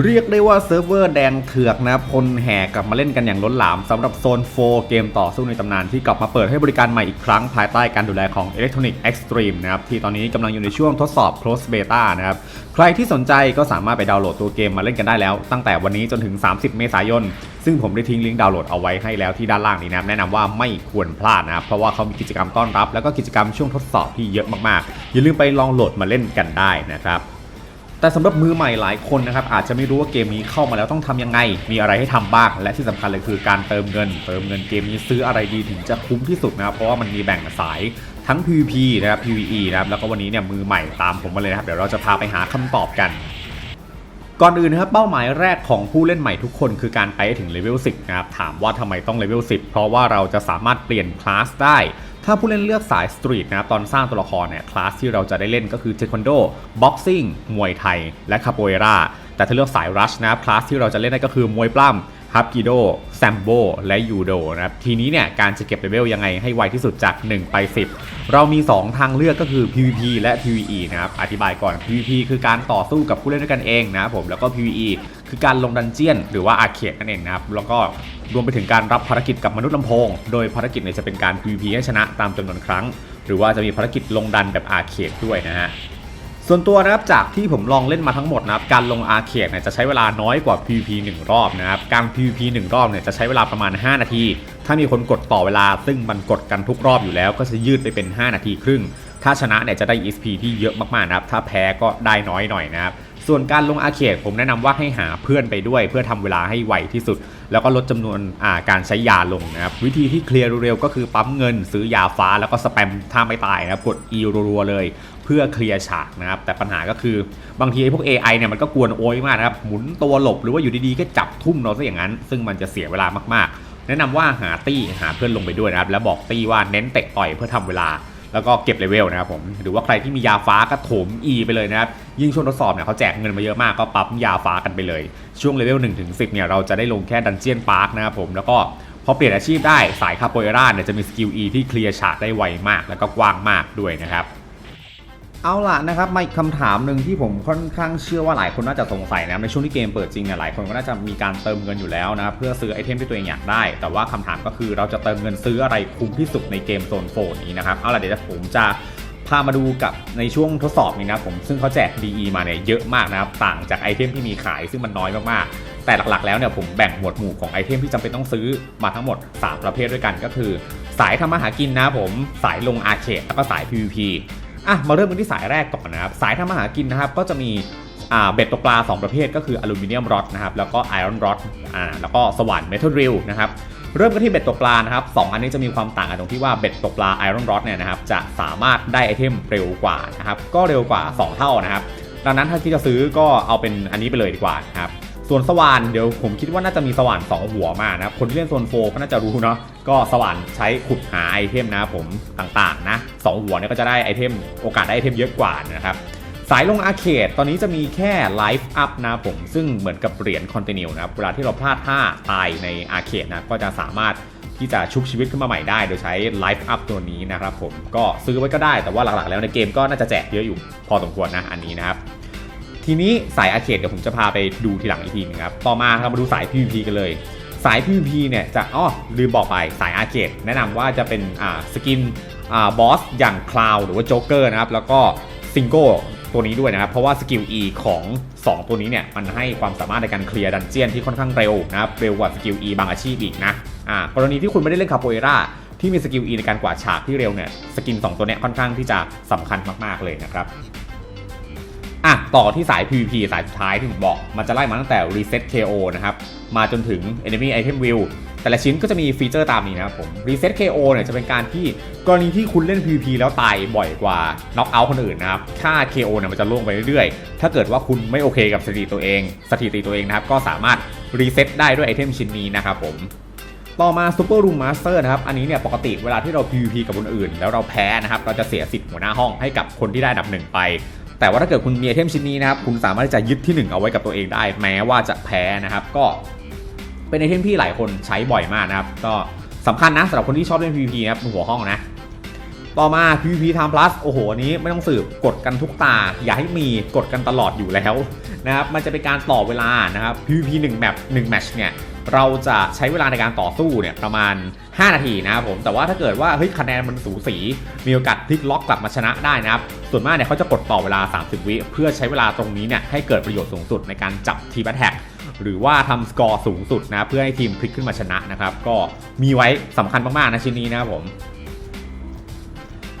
เรียกได้ว่าเซิร์ฟเวอร์แดงเถือกนะคนแห่กลับมาเล่นกันอย่างล้นหลามสำหรับโซน 4 เกมต่อสู้ในตำนานที่กลับมาเปิดให้บริการใหม่อีกครั้งภายใต้การดูแลของ Electronic Extreme นะครับที่ตอนนี้กำลังอยู่ในช่วงทดสอบ Close Beta นะครับใครที่สนใจก็สามารถไปดาวน์โหลดตัวเกมมาเล่นกันได้แล้ว ตั้งแต่วันนี้จนถึง 30 เมษายน ซึ่งผมได้ทิ้งลิงก์ดาวน์โหลดเอาไว้ให้แล้วที่ด้านล่างนี้นะแนะนำว่าไม่ควรพลาดนะครับเพราะว่าเขามีกิจกรรมต้อนรับ แล้วก็กิจกรรมช่วงทดสอบที่เยอะมากๆอย่าลืมไปลองโหลดมาเล่นกันได้นะครับ แต่สำหรับมือใหม่หลายคนนะครับอาจจะไม่รู้ว่าเกมนี้เข้ามาแล้วต้องทำยังไง มีอะไรให้ทำบ้าง และที่สำคัญเลยคือการเติมเงิน เติมเงินเกมนี้ซื้ออะไรดีถึงจะคุ้มที่สุดนะครับเพราะว่ามันมีแบ่งสายทั้ง PVP นะครับ PVE นะครับแล้วก็วันนี้เนี่ยมือใหม่ตามผมมาเลยนะครับเดี๋ยวเราจะพาไปหาคำตอบกัน ก่อนอื่นนะครับเป้าหมายแรกของผู้เล่นใหม่ทุกคนคือการไปถึงเลเวล10นะครับถามว่าทำไมต้องเลเวล10 เพราะว่าเราจะสามารถเปลี่ยนคลาสได้ถ้าผู้เล่นเลือกสายสตรีทนะครับตอนสร้างตัวละครเนี่ยคลาสที่เราจะได้เล่นก็คือเทควันโดบ็อกซิ่งมวยไทย และคาโปเอราแต่ถ้าเลือกสายรัชนะครับคลาสที่เราจะเล่นได้ก็คือมวยปล้ำ ฮับกิโดแซมโบและยูโดนะครับทีนี้เนี่ยการจะเก็บเลเวลยังไงให้ไวที่สุดจาก 1 ไป 10 เรามี 2 ทางเลือกก็คือ PVP และ PVE นะครับอธิบายก่อน PVP คือการต่อสู้กับผู้เล่นด้วยกันเองนะครับผมแล้วก็ PVE คือการลงดันเจียน หรือว่าอาเคดนั่นเองนะครับแล้วก็รวมไปถึงการรับภารกิจกับมนุษย์ลำโพง โดยภารกิจเนี่ยจะเป็นการ PVP ให้ชนะตามจำนวนครั้ง หรือว่าจะมีภารกิจลงดันแบบอาเคดด้วยนะฮะ ส่วนตัวนะครับจากที่ผมลองเล่นมาทั้งหมดนะครับการลงอาเคดเนี่ยจะใช้เวลาน้อยกว่า PVP 1 รอบนะครับการ PVP 1 รอบเนี่ยจะใช้เวลาประมาณ 5 นาที ถ้ามีคนกดต่อเวลา ซึ่งมันกดกันทุกรอบอยู่แล้ว ก็จะยืดไปเป็น 5 นาทีครึ่ง ถ้าชนะเนี่ยจะได้ ESP ที่เยอะมากๆนะครับถ้าแพ้ก็ได้น้อยหน่อยนะครับ ส่วนการลงอาเคดผมแนะนำว่าให้หาเพื่อนไปด้วย เพื่อทำเวลาให้ไวที่สุด แล้วก็ลดจำนวนาการใช้ยาลงนะครับวิธีที่เคลียร์เร็วก็คือปั๊มเงิน ซื้อยาฟ้าแล้วก็สแปมถ้าไม่ตายนะครับกด E รัวๆเลยเพื่อเคลียร์ฉากนะครับแต่ปัญหาก็คือบางทีไอ้พวก AI เนี่ยมันก็กวนโอยมากนะครับหมุนตัวหลบหรือว่าอยู่ดีๆก็จับทุ่มเราซะอย่างนั้น ซึ่งมันจะเสียเวลามากๆ แนะนำว่าหาตี้หาเพื่อนลงไปด้วยนะครับแล้วบอกตี้ว่าเน้นเตะต่อยเพื่อทำเวลา แล้วก็เก็บเลเวลนะครับผมหรือว่าใครที่มียาฟ้าก็โถม E ไปเลยนะครับยิ่งช่วงทดสอบเนี่ยเขาแจกเงินมาเยอะมากก็ปั๊มยาฟ้ากันไปเลย ช่วงเลเวล1ถึง10เนี่ยเราจะได้ลงแค่ดันเจียนพาร์คนะครับผมแล้วก็พอเปลี่ยนอาชีพได้สายคาโปเอราเนี่ยจะมีสกิล E ที่เคลียร์ฉากได้ไวมาก แล้วก็กว้างมากด้วยนะครับ เอาล่ะนะครับมาอีกคำถามหนึ่งที่ผมค่อนข้างเชื่อว่าหลายคนน่าจะสงสัยนะในช่วงที่เกมเปิดจริงเนี่ยหลายคนก็น่าจะมีการเติมเงินอยู่แล้วนะเพื่อซื้อไอเทมที่ตัวเองอยากได้ แต่ว่าคำถามก็คือเราจะเติมเงินซื้ออะไรคุ้มที่สุดในเกมโซนโฟนนี้นะครับเอาล่ะเดี๋ยวผมจะพามาดูกับในช่วงทดสอบนี้นะผมซึ่งเขาแจก DE มาเนี่ยเยอะมากนะครับต่างจากไอเทมที่มีขายซึ่งมันน้อยมากๆ แต่หลักๆแล้วเนี่ยผมแบ่งหมวดหมู่ของไอเทมที่จำเป็นต้องซื้อมาทั้งหมด 3 ประเภทด้วยกันก็คือ สายทำมาหากินนะผมสายลงอาเคดแล้วก็สาย PVP อะมาเริ่มกันที่สายแรกก่อนนะครับสายทำมาหากินนะครับก็จะมีเบ็ดตกปลา 2 ประเภทก็คืออลูมิเนียมร็อดนะครับแล้วก็ไอรอนร็อดอ่าแล้วก็สว่านเมทัลริลนะครับเริ่มกันที่เบ็ดตกปลานะครับสองอันนี้จะมีความต่างกันตรงที่ว่าเบ็ดตกปลาไอรอนร็อดเนี่ยนะครับจะสามารถได้ไอเทมเร็วกว่านะครับก็เร็วกว่า 2 เท่านะครับดังนั้นถ้าที่จะซื้อก็เอาเป็นอันนี้ไปเลยดีกว่านะครับ ส่วนสว่านเดี๋ยวผมคิดว่าน่าจะมีสว่าน2หัวมานะครับคนที่เล่นโซนโฟก็น่าจะรู้เนาะก็สว่านใช้ขุดหาไอเทมนะผมต่างๆนะสองหัวเนี่ยก็จะได้ไอเทมโอกาสได้ไอเทมเยอะกว่านะครับสายลงอาเคดตอนนี้จะมีแค่ไลฟ์อัพนะผมซึ่งเหมือนกับเหรียญคอนติเนียนะครับเวลาที่เราพลาดท่าตายในอาเคดนะก็จะสามารถที่จะชุบชีวิตขึ้นมาใหม่ได้ โดยใช้ไลฟ์อัพตัวนี้นะครับผมก็ซื้อไว้ก็ได้แต่ว่าหลักๆแล้วในเกมก็น่าจะแจกเยอะอยู่พอสมควรนะอันนี้นะครับ ทีนี้สายอาเคดเดี๋ยวผมจะพาไปดูทีหลังอีกทีนึงครับ ต่อมาเรามาดูสาย PVP กันเลย สาย PVP เนี่ยจะอ้อลืมบอกไปสายอาเคดแนะนำว่าจะเป็นอ่าสกินอ่าบอสอย่างคลาวหรือว่าโจ๊กเกอร์นะครับ แล้วก็ซิงโก้ตัวนี้ด้วยนะครับ เพราะว่าสกิล E ของ 2 ตัวนี้เนี่ยมันให้ความสามารถในการเคลียร์ดันเจียนที่ค่อนข้างเร็วนะครับเร็วกว่าสกิล E บางอาชีพอีกนะอ่ากรณีที่คุณไม่ได้เล่นคาโปเอราที่มีสกิล E ในการกวาดฉากที่เร็วเนี่ยสกิน 2 ตัวเนี้ยค่อนข้างที่จะสำคัญมากๆเลยนะครับ อะต่อที่สาย PVP สายสุดท้ายที่ผมบอก มันจะไล่มาตั้งแต่ Reset KO นะครับ มาจนถึง Enemy Item View แต่ละชิ้นก็จะมีฟีเจอร์ตามนี้นะครับผม Reset KO เนี่ยจะเป็นการที่กรณีที่คุณเล่น PVP แล้วตายบ่อยกว่า Knock Out คนอื่นนะครับ ค่า KO เนี่ยมันจะล่วงไปเรื่อยๆ ถ้าเกิดว่าคุณไม่โอเคกับสถิติตัวเอง สถิติตัวเองนะครับ ก็สามารถ Reset ได้ด้วยไอเทมชิ้นนี้นะครับผมต่อมา Super Room Master นะครับ อันนี้เนี่ยปกติเวลาที่เรา PVP กับคนอื่น แล้วเราแพ้นะครับ เราจะเสียสิทธิ์หัวหน้าห้องให้กับคนที่ได้ดับหนึ่งไป แต่ว่าถ้าเกิดคุณมีไอเทมชิ้นนี้นะครับคุณสามารถที่จะยึดที่ 1 เอาไว้กับตัวเองได้ แม้ว่าจะแพ้นะครับก็เป็นไอเทมที่หลายคนใช้บ่อยมากนะครับ ก็สำคัญนะสำหรับคนที่ชอบเล่น PVP นะครับหัวห้องนะ ต่อมา PVP Time Plus โอ้โหอันนี้ไม่ต้องสืบกดกันทุกตา อย่าให้มีกดกันตลอดอยู่แล้วนะครับมันจะเป็นการต่อเวลานะครับ PVP 1แมป1แมชเนี่ย เราจะใช้เวลาในการต่อสู้เนี่ยประมาณ 5 นาทีนะครับผมแต่ว่าถ้าเกิดว่าเฮ้ยคะแนนมันสูสีมีโอกาสพลิกล็อกกลับมาชนะได้นะครับส่วนมากเนี่ยเขาจะกดต่อเวลา 30 วิเพื่อใช้เวลาตรงนี้เนี่ยให้เกิดประโยชน์สูงสุดในการจับทีมแอทแทกหรือว่าทำสกอร์สูงสุดนะเพื่อให้ทีมพลิกขึ้นมาชนะนะครับก็มีไว้สำคัญมากๆนะชิ้นนี้นะครับผม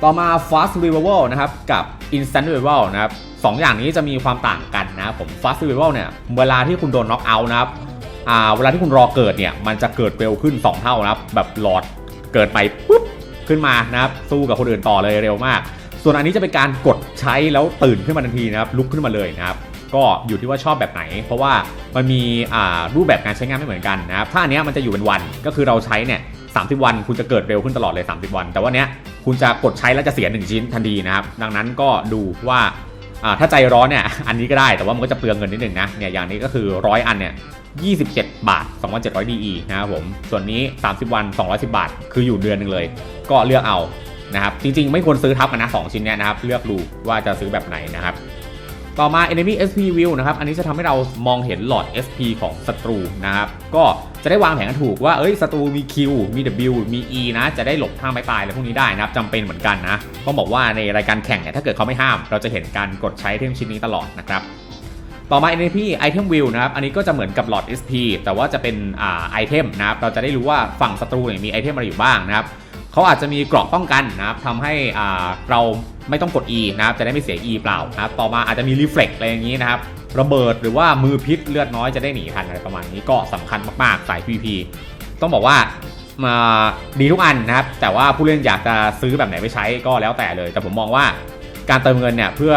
ต่อมา fast revival นะครับกับ instant revival นะครับสองอย่างนี้จะมีความต่างกันนะครับผม fast revival เนี่ยเวลาที่คุณโดน knock out นะครับ อ่าเวลาที่คุณรอเกิดเนี่ยมันจะเกิดเร็วขึ้น 2 เท่านะครับแบบหลอดเกิดไปปุ๊บขึ้นมานะครับสู้กับคนอื่นต่อเลยเร็วมาก ส่วนอันนี้จะเป็นการกดใช้แล้วตื่นขึ้นมาทันทีนะครับลุกขึ้นมาเลยนะครับก็อยู่ที่ว่าชอบแบบไหน เพราะว่ามันมีรูปแบบการใช้งานไม่เหมือนกันนะครับถ้าอันนี้มันจะอยู่เป็นวันก็คือเราใช้เนี่ย30วันคุณจะเกิดเร็วขึ้นตลอดเลย 30 วัน แต่ว่าเนี้ยคุณจะกดใช้แล้วจะเสีย 1 ชิ้นทันทีนะครับ ดังนั้นก็ดูว่า ถ้าใจร้อนเนี่ยอันนี้ก็ได้แต่ว่ามันก็จะเปลืองเงินนิดหนึ่งนะเนี่ยอย่างนี้ก็คือร้อยอันเนี่ย27 บาท 2,700 DE นะครับผม ส่วนนี้ 30 วัน 210 บาท คืออยู่เดือนหนึ่งเลย ก็เลือกเอา นะครับ จริงๆ ไม่ควรซื้อทับกันนะ 2 ชิ้นเนี่ยนะครับ เลือกดูว่าจะซื้อแบบไหนนะครับ ต่อมา enemy SP view นะครับ อันนี้จะทำให้เรามองเห็นหลอด SP ของศัตรูนะครับ ก็จะได้วางแผนกันถูกว่า เอ้ย ศัตรูมี Q มี W มี E นะ จะได้หลบท่าไม้ตายอะไรพวกนี้ได้นะครับจำเป็นเหมือนกันนะ ต้องบอกว่าในรายการแข่งเนี่ย ถ้าเกิดเขาไม่ห้าม เราจะเห็นการกดใช้เทมชิ้นนี้ตลอดนะครับต่อมา NP Item View นะครับ อันนี้ก็จะเหมือนกับหลอด SP แต่ว่าจะเป็นอ่าไอเทมนะครับ เราจะได้รู้ว่าฝั่งศัตรูเนี่ยมีไอเทมอะไรอยู่บ้างนะครับ เขาอาจจะมีเกราะป้องกันนะครับทำให้อ่าเรา ไม่ต้องกด E นะครับจะได้ไม่เสีย E เปล่านะครับต่อมาอาจจะมี Reflect อะไรอย่างนี้นะครับระเบิดหรือว่ามือพิษเลือดน้อยจะได้หนีทันอะไรประมาณนี้ก็สำคัญมากๆสาย PVP ต้องบอกว่ามาดีทุกอันนะครับ แต่ว่าผู้เล่นอยากจะซื้อแบบไหนไปใช้ก็แล้วแต่เลย แต่ผมมองว่าการเติมเงินเนี่ยเพื่อ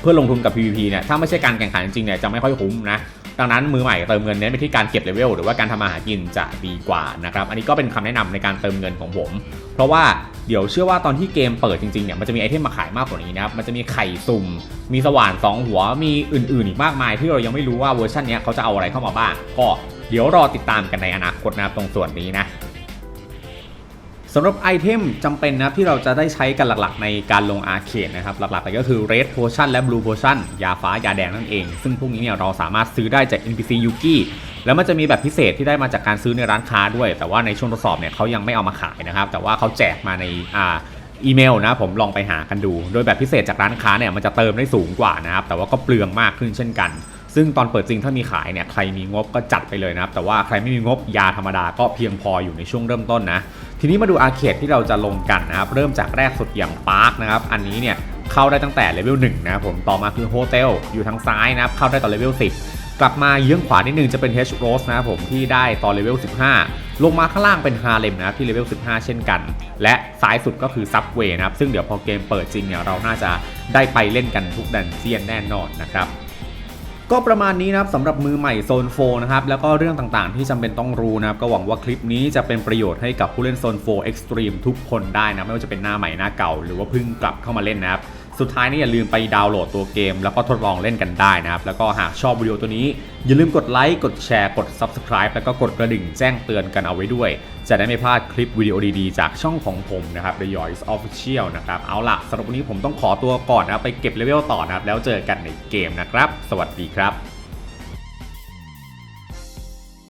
เพื่อลงทุนกับ PVP เนี่ยถ้าไม่ใช่การแข่งขันจริงๆเนี่ยจะไม่ค่อยคุ้มนะ ดังนั้นมือใหม่เติมเงินเน้นไปที่การเก็บเลเวลหรือว่าการทำมาหากินจะดีกว่านะครับอันนี้ก็เป็นคำแนะนำในการเติมเงินของผม เพราะว่าเดี๋ยวเชื่อว่าตอนที่เกมเปิดจริงๆเนี่ยมันจะมีไอเทมมาขายมากกว่านี้นะครับมันจะมีไข่สุ่ม มีสว่านสองหัวมีอื่นๆอีกมากมาย ที่เรายังไม่รู้ว่าเวอร์ชันนี้เขาจะเอาอะไรเข้ามาบ้างก็เดี๋ยวรอติดตามกันในอนาคตนะครับตรงส่วนนี้นะ สำหรับไอเทมจำเป็นนะที่เราจะได้ใช้กันหลักๆ ในการลงอาเคดนะครับ หลักๆเลยก็คือ Red Potion และ Blue Potion ยาฟ้ายาแดงนั่นเอง ซึ่งพวกนี้เนี่ยเราสามารถซื้อได้จาก NPC Yuki แล้วมันจะมีแบบพิเศษที่ได้มาจากการซื้อในร้านค้าด้วย แต่ว่าในช่วงทดสอบเนี่ยเขายังไม่เอามาขายนะครับ แต่ว่าเขาแจกมาในอ่าอีเมลนะผมลองไปหากันดู โดยแบบพิเศษจากร้านค้าเนี่ยมันจะเติมได้สูงกว่านะครับแต่ว่าก็เปลืองมากขึ้นเช่นกัน ซึ่งตอนเปิดจริงถ้ามีขายเนี่ยใครมีงบก็จัดไปเลยนะครับ แต่ว่าใครไม่มีงบยาธรรมดาก็เพียงพออยู่ในช่วงเริ่มต้นนะ ทีนี้มาดูอาร์เคดที่เราจะลงกันนะครับ เริ่มจากแรกสุดอย่างปาร์คนะครับ อันนี้เนี่ยเข้าได้ตั้งแต่เลเวล1นะครับผมต่อมาคือโฮเทลอยู่ทางซ้ายนะครับเข้าได้ตอนเลเวล10กลับมาเยื้องขวานิดนึงจะเป็น H Rose นะครับผมที่ได้ตอนเลเวล 15 ลงมาข้างล่างเป็นฮาเลมนะครับที่เลเวล 15 เช่นกัน และซ้ายสุดก็คือซับเวย์นะครับ ซึ่งเดี๋ยวพอเกมเปิดจริงเนี่ยเราน่าจะได้ไปเล่นกันทุกดันเซียนแน่นอนนะครับ ก็ประมาณนี้นะครับสำหรับมือใหม่โซนโฟนะครับแล้วก็เรื่องต่างๆ ที่จำเป็นต้องรู้นะครับก็หวังว่าคลิปนี้จะเป็นประโยชน์ให้กับผู้เล่นโซนโฟเอ็กซ์ตรีมทุกคนได้นะไม่ว่าจะเป็นหน้าใหม่หน้าเก่า หรือว่าเพิ่งกลับเข้ามาเล่นนะครับ สุดท้ายนี่อย่าลืมไปดาวน์โหลดตัวเกม แล้วก็ทดลองเล่นกันได้นะครับ แล้วก็หากชอบวิดีโอตัวนี้ อย่าลืมกดไลค์กดแชร์กด Subscribe แล้วก็กดกระดิ่งแจ้งเตือนกันเอาไว้ด้วย จะได้ไม่พลาดคลิปวิดีโอดีๆ จากช่องของผมนะครับ The Yoys Official นะครับเอาล่ะสำหรับวันนี้ผมต้องขอตัวก่อนนะครับไปเก็บเลเวลต่อนะครับแล้วเจอกันในเกมนะครับ สวัสดีครับ